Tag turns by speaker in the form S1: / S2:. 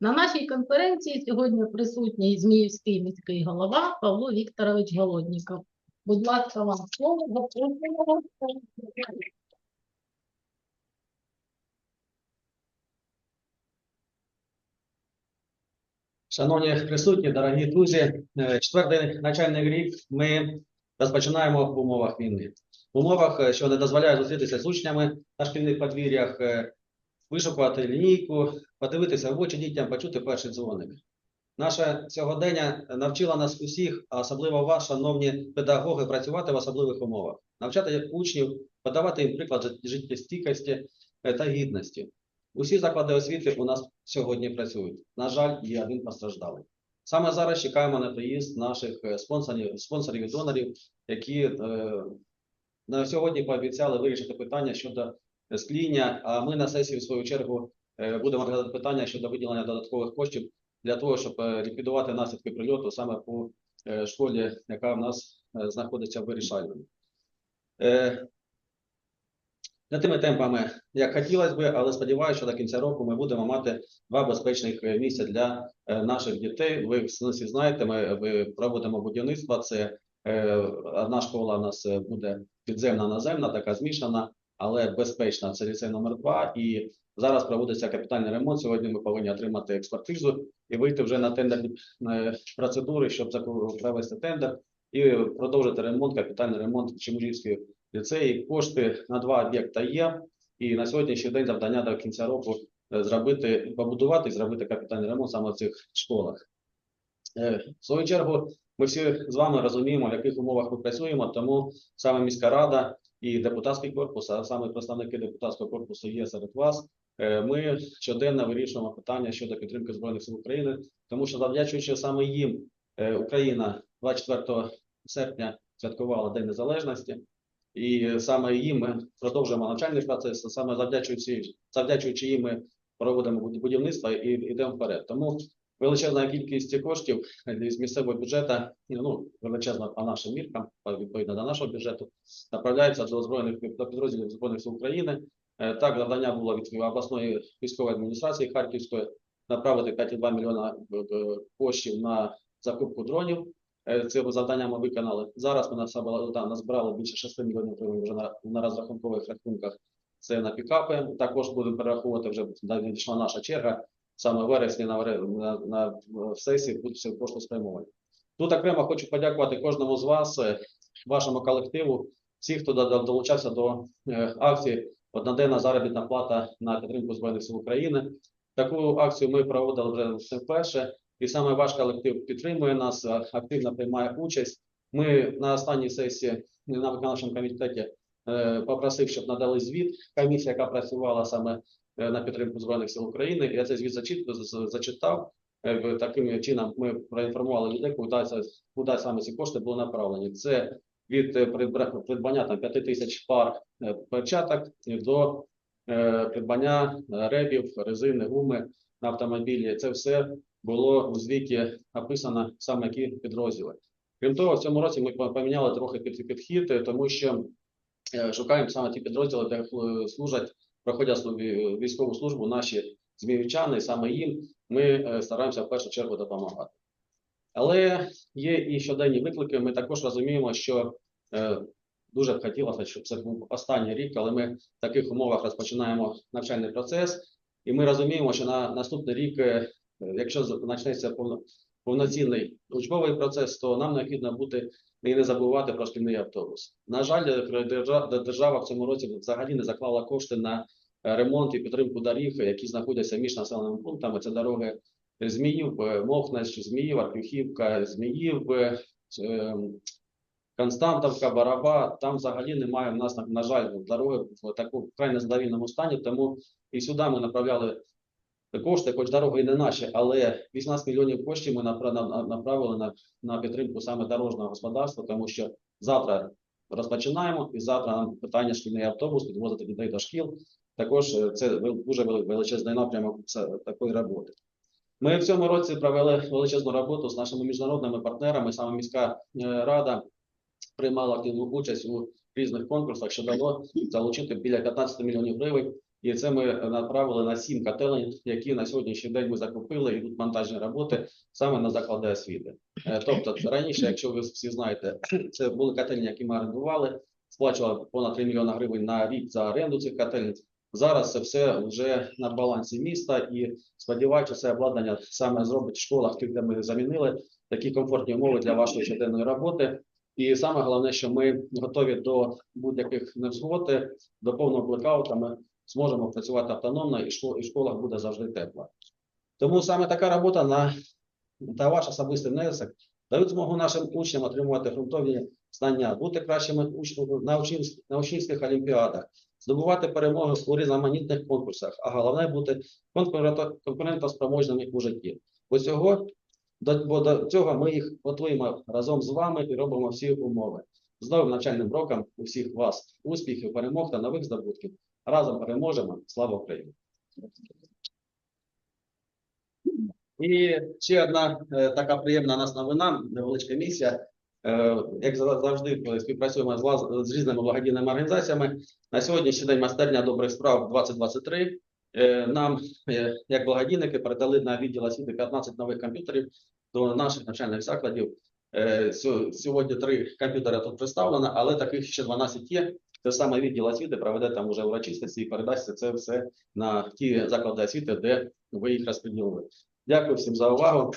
S1: На нашій конференції сьогодні присутній Зміївський міський голова Павло Вікторович Голодніков. Будь ласка, вам слово. Запрошуємо.
S2: Шановні присутні, дорогі друзі, е, четвертий навчальний рік ми розпочинаємо в умовах війни. В умовах, е, що не дозволяє зустрітися з учнями на шкільних подвір'ях, е, вишукувати лінійку, подивитися в очі дітям, почути перший дзвоник. Наше сьогодення навчило нас усіх, а особливо вас, шановні педагоги, працювати в особливих умовах, навчати учнів, подавати їм приклад життєстійкості е, та гідності. Усі заклади освіти у нас сьогодні працюють. На жаль, є один постраждалий. Саме зараз чекаємо на приїзд наших е, спонсорів, спонсорів і донорів, які е, на сьогодні пообіцяли вирішити питання щодо скління. А ми на сесії, в свою чергу, е, будемо розглядати питання щодо виділення додаткових коштів для того, щоб е, ліквідувати наслідки прильоту саме по е, школі, яка в нас знаходиться в вирішальному. Не тими темпами, як хотілося би, але сподіваюся, що до кінця року ми будемо мати два безпечних місця для наших дітей. Ви всі знаєте, ми проводимо будівництво. Це одна школа у нас буде підземна наземна, така змішана, але безпечна. Це ліцей номер 2 І зараз проводиться капітальний ремонт. Сьогодні ми повинні отримати експертизу і вийти вже на тендерні процедури, щоб провести тендер і продовжити ремонт, капітальний ремонт в Чемужівській ліцеї. Кошти на два об'єкта є. І на сьогоднішній день завдання до кінця року е, зробити, побудувати і зробити капітальний ремонт саме в цих школах. Е, В свою чергу, ми всі з вами розуміємо, в яких умовах ми працюємо, тому саме міська рада і депутатський корпус, а саме представники депутатського корпусу є серед вас. Е, Ми щоденно вирішуємо питання щодо підтримки Збройних сил України, тому що завдячуючи саме їм, е, Україна 24 серпня святкувала День Незалежності. І саме їм ми продовжуємо навчальний процес, саме завдячуючи, завдячуючи їм ми проводимо буд- будівництво і йдемо вперед. Тому величезна кількість коштів з місцевого бюджету, ну величезна по нашим міркам, відповідно до нашого бюджету, направляється до збройних до підрозділів збройних сил України. Е, Так, завдання було від обласної військової адміністрації Харківської направити 5,2 мільйона е, е, коштів на закупку дронів. Е, Це завдання ми виконали. Зараз ми на себе назбирали більше 6 мільйонів гривень вже на, на розрахункових рахунках. Це на пікапи. Також будемо перераховувати вже надійшла наша черга. Саме в вересні на, на, на сесії будуть все кошти спрямовані. Тут окремо хочу подякувати кожному з вас, е, вашому колективу, всіх, хто до- до- долучався до е, акції Одноденна заробітна плата на підтримку Збройних сил України. Таку акцію ми проводили вже не вперше. І саме ваш колектив підтримує нас, активно приймає участь. Ми на останній сесії на виконавчому комітеті е, попросив, щоб надали звіт комісія, яка працювала саме е, на підтримку збройних сил України. Я цей звіт зачит, зачитав. Е, Таким чином ми проінформували людей, куди, куди саме ці кошти були направлені. Це від е, придбання там 5 тисяч пар е, перчаток до е, придбання е, ребів, резини, гуми на автомобілі. Це все було у звіті описано саме які підрозділи. Крім того, в цьому році ми поміняли трохи під- підхід, е, тому що е, шукаємо саме ті підрозділи, де е, служать, проходять слу- військову службу наші зміївчани, саме їм ми е, стараємося в першу чергу допомагати. Але є і щоденні виклики. Ми також розуміємо, що е, дуже б хотілося, щоб це був останній рік, коли ми в таких умовах розпочинаємо навчальний процес. І ми розуміємо, що на наступний рік, е, якщо почнеться повно- повноцінний учбовий процес, то нам необхідно бути і не забувати про шкільний автобус. На жаль, е, держава в цьому році взагалі не заклала кошти на е, ремонт і підтримку доріг, які знаходяться між населеними пунктами. Це дороги Зміїв, е, Зміїв, Аркюхівка, Зміїв, е, Константовка, Бараба, там взагалі немає в нас, на, жаль, дороги в такому вкрай незадовільному стані, тому і сюди ми направляли кошти, хоч дороги і не наші, але 18 мільйонів коштів ми напра- на- на- направили на, на підтримку саме дорожнього господарства, тому що завтра розпочинаємо, і завтра нам питання шкільний автобус, підвозити дітей до шкіл. Також е, це дуже величезний напрямок такої роботи. Ми в цьому році провели величезну роботу з нашими міжнародними партнерами. Саме міська е, рада приймала активну участь у різних конкурсах, що дало залучити біля 15 мільйонів гривень І це ми направили на сім котелень, які на сьогоднішній день ми закупили, йдуть монтажні роботи саме на заклади освіти. Е, Тобто раніше, якщо ви всі знаєте, це були котельні, які ми орендували, сплачували понад 3 мільйони гривень на рік за оренду цих котельень. Зараз це все вже на балансі міста і сподіваюся, це обладнання саме зробить в школах, тих, де ми замінили такі комфортні умови для вашої щоденної роботи. І саме головне, що ми готові до будь-яких невзгод, до повного блекаута. Ми зможемо працювати автономно, і в школах буде завжди тепло. Тому саме така робота на та ваш особистий внесок дають змогу нашим учням отримувати ґрунтовні знання, бути кращими на учнівських олімпіадах, здобувати перемоги у різноманітних конкурсах, а головне бути конкурентоспроможними у житті. Бо цього бо до цього ми їх готуємо разом з вами і робимо всі умови. З новим навчальним роком усіх вас успіхів, перемог та нових здобутків. Разом переможемо. Слава Україні! І ще одна е, така приємна у нас новина, невеличка місія. Е, як завжди, співпрацюємо з, різними благодійними організаціями. На сьогоднішній день майстерня добрих справ 2023. Е, нам, е, як благодійники, передали на відділ освіти 15 нових комп'ютерів до наших навчальних закладів. Сьогодні три комп'ютери тут представлено, але таких ще 12 є. Те саме відділ освіти проведе там уже урочистості і передасться це все на ті заклади освіти, де ви їх розподілили. Дякую всім за увагу.